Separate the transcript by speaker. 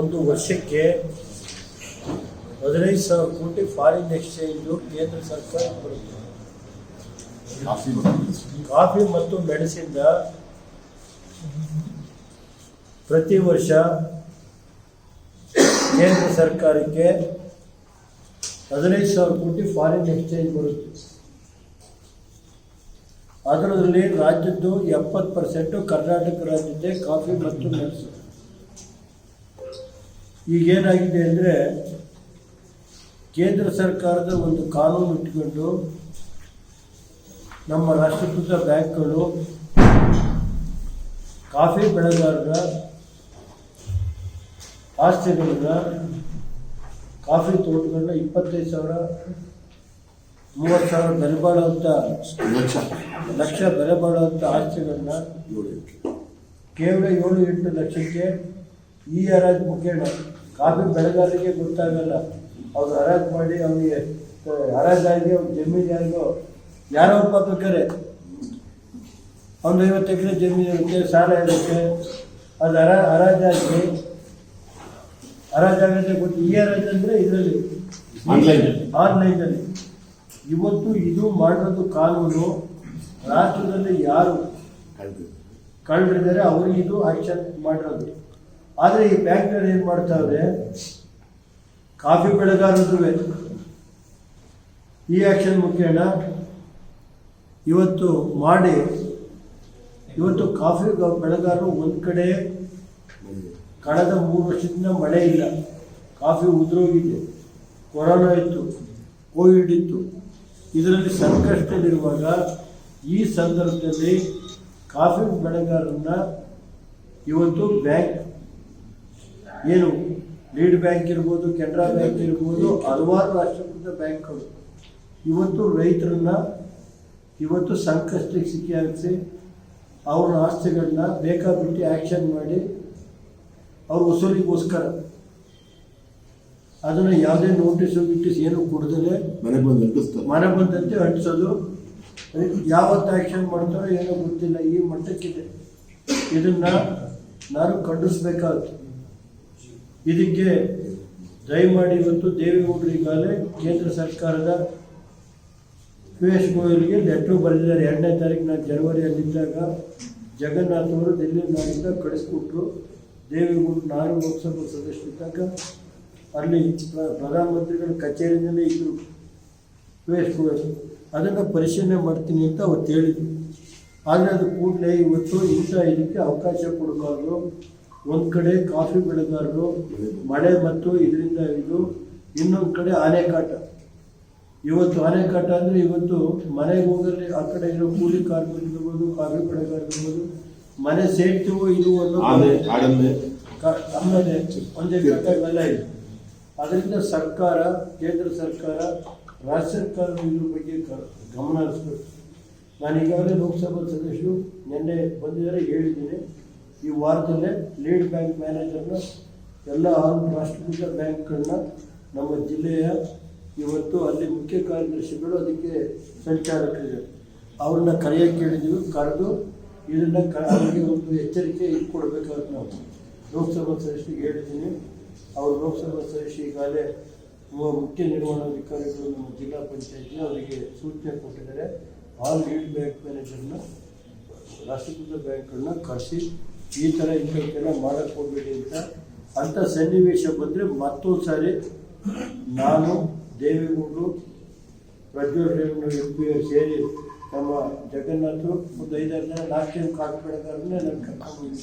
Speaker 1: ಒಂದು ವರ್ಷಕ್ಕೆ ಹದಿನೈದು ಸಾವಿರ ಕೋಟಿ ಫಾರಿನ್ ಎಕ್ಸ್ಚೇಂಜು ಕೇಂದ್ರ ಸರ್ಕಾರ ಬರುತ್ತೆ ಕಾಫಿ ಮತ್ತು ಮೆಣಸಿಂದ ಪ್ರತಿ ವರ್ಷ ಕೇಂದ್ರ ಸರ್ಕಾರಕ್ಕೆ ಹದಿನೈದು ಸಾವಿರ ಕೋಟಿ ಫಾರಿನ್ ಎಕ್ಸ್ಚೇಂಜ್ ಬರುತ್ತೆ. ಅದರಲ್ಲಿ ರಾಜ್ಯದ್ದು ಎಪ್ಪತ್ತು ಪರ್ಸೆಂಟು ಕರ್ನಾಟಕ ರಾಜ್ಯದ್ದೇ ಕಾಫಿ ಮತ್ತು ಮೆಣಸು ಈಗೇನಾಗಿದೆ ಅಂದರೆ ಕೇಂದ್ರ ಸರ್ಕಾರದ ಒಂದು ಕಾನೂನು ಇಟ್ಕೊಂಡು ನಮ್ಮ ರಾಷ್ಟ್ರೀಕೃತ ಬ್ಯಾಂಕ್ಗಳು ಕಾಫಿ ಬೆಳೆಗಾರರ ಆಸ್ತಿಗಳನ್ನ ಕಾಫಿ ತೋಟಗಳನ್ನ ಇಪ್ಪತ್ತೈದು ಸಾವಿರ ಮೂವತ್ತು ಸಾವಿರ ಬೆಲೆ ಬಾಳುವಂಥ
Speaker 2: ಲಕ್ಷ.
Speaker 1: ಲಕ್ಷ ಬೆಲೆ ಬಾಳುವಂಥ ಆಸ್ತಿಗಳನ್ನ ಕೇವಲ ಏಳು ಎಂಟು ಲಕ್ಷಕ್ಕೆ ಈ ಆರ್ ಮುಖೇನ ಕಾಫಿ ಬೆಳೆಗಾರರಿಗೆ ಗೊತ್ತಾಗಲ್ಲ. ಅವ್ರು ಹರಾಜು ಮಾಡಿ ಅವನಿಗೆ ಹರಾಜಾಗಿ ಅವ್ನ ಜಮೀನು ಯಾರಿಗೋ ಯಾರೋ ಒಬ್ಬ ಬೇಕಾರೆ ಒಂದು ಐವತ್ತು ಎಕರೆ ಜಮೀನು ಇರುತ್ತೆ ಸಾಲ ಇರುತ್ತೆ. ಅದು ಹರ ಹರಾಜಾಗಿ ಹರಾಜಾಗತ್ತೆ ಗೊತ್ತು ಈ ಹರಾಜ್ ಅಂದರೆ ಇದರಲ್ಲಿ. ಆನ್ಲೈನಲ್ಲಿ ಇವತ್ತು ಇದು ಮಾಡಿರೋದು ಕಾನೂನು ರಾಷ್ಟ್ರದಲ್ಲಿ ಯಾರು ಕಳ್ದಿದ್ದಾರೆ. ಅವರಿಗೆ ಇದು ಆಕ್ಷನ್ ಮಾಡಿರೋದು. ಆದರೆ ಈ ಬ್ಯಾಂಕ್ನಲ್ಲಿ ಏನು ಮಾಡ್ತಾವ್ರೆ ಕಾಫಿ ಬೆಳೆಗಾರರು ಈ ಆಕ್ಷನ್ ಮುಖೇನ ಇವತ್ತು ಮಾಡಿ, ಇವತ್ತು ಕಾಫಿ ಬೆಳೆಗಾರರು ಒಂದು ಕಡೆ ಕಳೆದ ಮೂರು ವರ್ಷದಿಂದ ಮಳೆ ಇಲ್ಲ. ಕಾಫಿ ಉದುರೋಗಿದೆ. ಕೊರೋನಾ ಇತ್ತು, ಕೋವಿಡ್ ಇತ್ತು. ಇದರಲ್ಲಿ ಸಂಕಷ್ಟದಲ್ಲಿರುವಾಗ ಈ ಸಂದರ್ಭದಲ್ಲಿ ಕಾಫಿ ಬೆಳೆಗಾರರನ್ನ ಇವತ್ತು ಬ್ಯಾಂಕ್ ಏನು ಲೀಡ್ ಬ್ಯಾಂಕ್ ಇರ್ಬೋದು ಕೆನರಾ ಬ್ಯಾಂಕ್ ಇರ್ಬೋದು ಹಲವಾರು ರಾಷ್ಟ್ರೀಕೃತ ಬ್ಯಾಂಕ್ಗಳು. ಇವತ್ತು ರೈತರನ್ನ ಇವತ್ತು ಸಂಕಷ್ಟಕ್ಕೆ ಸಿಕ್ಕಿ ಹಾಕಿಸಿ ಅವ್ರ ಆಸ್ತಿಗಳನ್ನ ಬೇಕಾಬಿಟ್ಟು ಆ್ಯಕ್ಷನ್ ಮಾಡಿ ಅವ್ರ ವಸೂಲಿಗೋಸ್ಕರ ಅದನ್ನು ಯಾವುದೇ ನೋಟಿಸು ಬಿಟ್ಟಿಸ್ ಏನು ಕೊಡ್ದಲೆ
Speaker 2: ಮನೆ ಬಂದು ಅಂಟಿಸ್ತಾರೆ
Speaker 1: ಮನೆ ಬಂದಂತೆ ಅಂಟಿಸೋದು ಯಾವತ್ತು ಆ್ಯಕ್ಷನ್ ಮಾಡ್ತಾರೋ ಏನೋ ಗೊತ್ತಿಲ್ಲ ಈ ಮಟ್ಟಕ್ಕಿದೆ. ಇದನ್ನು ನಾನು ಖಂಡಿಸ್ಬೇಕಾಗುತ್ತೆ. ಇದಕ್ಕೆ ದಯಮಾಡಿ ಇವತ್ತು ದೇವೇಗೌಡರು ಈಗಾಗಲೇ ಕೇಂದ್ರ ಸರ್ಕಾರದ ಪಿಯೂಷ್ ಗೋಯಲ್ಗೆ ಲೆಟ್ರು ಬರೆದಿದ್ದಾರೆ. ಎರಡನೇ ತಾರೀಕು ನಾನು ಜನವರಿಯಲ್ಲಿದ್ದಾಗ ಜಗನ್ನಾಥ್ ಅವರು ನಾಡಿಂದ ಕಳಿಸ್ಕೊಟ್ರು. ದೇವೇಗೌಡರು ನಾನು ಲೋಕಸಭಾ ಸದಸ್ಯರಿದ್ದಾಗ ಅಲ್ಲಿ ಪ್ರಧಾನಮಂತ್ರಿಗಳ ಕಚೇರಿನಲ್ಲೇ ಇದ್ದರು ಪಿಯೂಷ್ ಗೋಯಲ್. ಅದನ್ನು ಪರಿಶೀಲನೆ ಮಾಡ್ತೀನಿ ಅಂತ ಅವತ್ತು ಹೇಳಿದರು. ಆದರೆ ಅದು ಕೂಡಲೇ ಇವತ್ತು ಇಂಥ ಇದಕ್ಕೆ ಅವಕಾಶ ಕೊಡಬಾರ್ದು. ಒಂದು ಕಡೆ ಕಾಫಿ ಬೆಳೆಗಾರರು ಮಳೆ ಮತ್ತು ಇದರಿಂದ ಇದು ಇನ್ನೊಂದು ಕಡೆ ಆನೆಕಾಟ. ಇವತ್ತು ಆನೆಕಾಟ ಅಂದರೆ ಇವತ್ತು ಮನೆಗೆ ಹೋಗಲಿ ಆ ಕಡೆ ಇರೋ ಕೂಲಿ ಕಾರ್ಮಿಕರಿರ್ಬೋದು ಕಾಫಿ ಬೆಳೆಗಾರರಿರ್ಬೋದು ಮನೆ ಸೇರ್ತೀವೋ ಇದು ಒಂದು ಆಮೇಲೆ ಒಂದೇ ಘಟಕವೆಲ್ಲ ಇದೆ. ಅದರಿಂದ ಸರ್ಕಾರ ಕೇಂದ್ರ ಸರ್ಕಾರ ರಾಜ್ಯ ಸರ್ಕಾರ ಇದ್ರ ಬಗ್ಗೆ ಗಮನ ಹರಿಸ್ಬೇಕು. ನಾನು ಈಗಾಗಲೇ ಲೋಕಸಭಾ ಸದಸ್ಯರು ನಿನ್ನೆ ಬಂದಿದ್ದಾರೆ ಹೇಳಿದ್ದೀನಿ. ಈ ವಾರದಲ್ಲೇ ಲೀಡ್ ಬ್ಯಾಂಕ್ ಮ್ಯಾನೇಜರ್ನ ಎಲ್ಲ ಆರು ರಾಷ್ಟ್ರೀಕೃತ ಬ್ಯಾಂಕ್ಗಳನ್ನ ನಮ್ಮ ಜಿಲ್ಲೆಯ ಇವತ್ತು ಅಲ್ಲಿ ಮುಖ್ಯ ಕಾರ್ಯದರ್ಶಿಗಳು ಅದಕ್ಕೆ ಸಂಚಾಲಕರಿದ್ದಾರೆ ಅವ್ರನ್ನ ಕರೆಯೋಕ್ಕೆ ಹೇಳಿದ್ದೀವಿ ಕರೆದು ಇದನ್ನು ಅವರಿಗೆ ಒಂದು ಎಚ್ಚರಿಕೆ ಇದು ಕೊಡಬೇಕಾದ್ರೆ ನಾವು. ಲೋಕಸಭಾ ಸದಸ್ಯರಿಗೆ ಹೇಳಿದ್ದೀನಿ. ಅವರು ಲೋಕಸಭಾ ಸದಸ್ಯ ಈಗಾಗಲೇ ಮುಖ್ಯ ನಿರ್ವಹಣಾಧಿಕಾರಿಗಳು ನಮ್ಮ ಜಿಲ್ಲಾ ಪಂಚಾಯತ್ನ ಅವರಿಗೆ ಸೂಚನೆ ಕೊಟ್ಟಿದ್ದಾರೆ. ಆಲ್ ಲೀಡ್ ಬ್ಯಾಂಕ್ ಮ್ಯಾನೇಜರ್ನ ರಾಷ್ಟ್ರೀಕೃತ ಬ್ಯಾಂಕ್ಗಳನ್ನ ಕರೆಸಿ ಈ ಥರ ಇಂಥಕ್ಕೆಲ್ಲ ಮಾಡಕ್ಕೆ ಹೋಗ್ಬೇಡಿ ಅಂತ ಅಂಥ ಸನ್ನಿವೇಶ ಬಂದರೆ ಮತ್ತೊಂದು ಸಾರಿ ನಾನು ದೇವೇಗೌಡರು ಪ್ರಜ್ವಲ್ ರೇವಣ್ಣ ಎಂ ಪಿ ಸೇರಿ ನಮ್ಮ ಜಗನ್ನಾಥ್ ಒಂದು ಐದಾರು ಜನ ಲಾಸ್ಟ್ ಟೈಮ್ ಕಾಫಿ ನಾನು ಕರ್ಕೊಂಡು